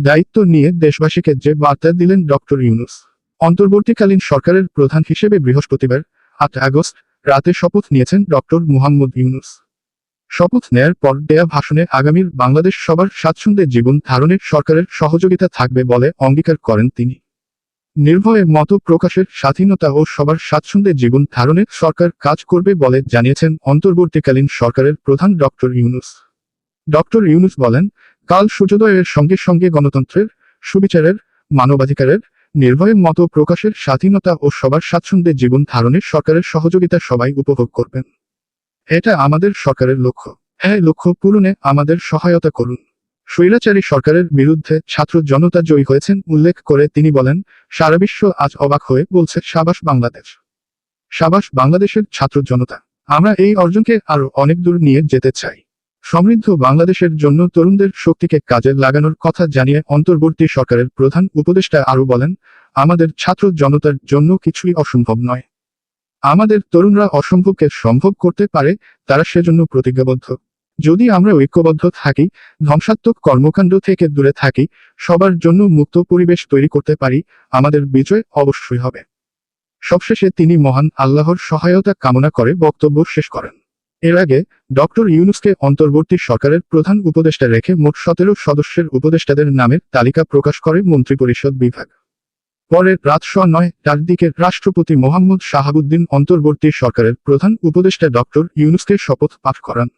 দায়িত্ব নিয়ে দেশবাসীকে যে বার্তা দিলেন ডক্টর ইউনুস, অন্তর্বর্তীকালীন সরকারের প্রধান হিসেবে বৃহস্পতিবার, আট আগস্ট, রাতে শপথ নিয়েছেন ডক্টর মুহাম্মদ ইউনুস। শপথ নেয়ার পর দেয়া ভাষণে আগামীর বাংলাদেশ সবার স্বাচ্ছন্দ্যে জীবন ধারণের সরকারের সহযোগিতা থাকবে বলে অঙ্গীকার করেন তিনি। নির্ভয়ে মত প্রকাশের স্বাধীনতা ও সবার স্বাচ্ছন্দ্যে জীবন ধারণে সরকার কাজ করবে বলে জানিয়েছেন অন্তর্বর্তীকালীন সরকারের প্রধান ডক্টর ইউনুস। ডক্টর ইউনুস বলেন কাল সূর্যোদয়ের সঙ্গে সঙ্গে গণতন্ত্রের, সুবিচারের, মানবাধিকারের, নির্ভয়ের মতো প্রকাশের স্বাধীনতা ও সবার স্বাচ্ছন্দ্যে জীবন ধারণের সরকারের সহযোগিতা সবাই উপভোগ করবেন। এটা আমাদের সরকারের লক্ষ্য। হ্যাঁ লক্ষ্য পূরণে আমাদের সহায়তা করুন। স্বৈরাচারী সরকারের বিরুদ্ধে ছাত্র জনতা জয়ী হয়েছেন উল্লেখ করে তিনি বলেন, সারা বিশ্ব আজ অবাক হয়ে বলছে, সাবাস বাংলাদেশ। সাবাস বাংলাদেশের ছাত্র জনতা। আমরা এই অর্জনকে আরও অনেক দূর নিয়ে যেতে চাই। সমৃদ্ধ বাংলাদেশের জন্য তরুণদের শক্তিকে কাজে লাগানোর কথা জানিয়ে অন্তর্বর্তী সরকারের প্রধান উপদেষ্টা আরও বলেন, আমাদের ছাত্র জনতার জন্য কিছুই অসম্ভব নয়। আমাদের তরুণরা অসম্ভবকে সম্ভব করতে পারে, তারা সেজন্য প্রতিজ্ঞাবদ্ধ। যদি আমরা ঐক্যবদ্ধ থাকি, ধ্বংসাত্মক কর্মকাণ্ড থেকে দূরে থাকি, সবার জন্য মুক্ত পরিবেশ তৈরি করতে পারি, আমাদের বিজয় অবশ্যই হবে। সবশেষে তিনি মহান আল্লাহর সহায়তা কামনা করে বক্তব্য শেষ করেন। এর আগে ডক্টর ইউনুসকে অন্তর্বর্তী সরকারের প্রধান উপদেষ্টা রেখে মোট সতেরো সদস্যের উপদেষ্টাদের নামের তালিকা প্রকাশ করে মন্ত্রিপরিষদ বিভাগ। পরে রাত নয় তার দিকে রাষ্ট্রপতি মোহাম্মদ শাহাবুদ্দিন অন্তর্বর্তী সরকারের প্রধান উপদেষ্টা ডক্টর ইউনুসকে শপথ পাঠ করান।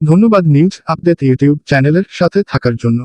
ধন্যবাদ নিউজ আপডেট ইউটিউব চ্যানেলের সাথে থাকার জন্য।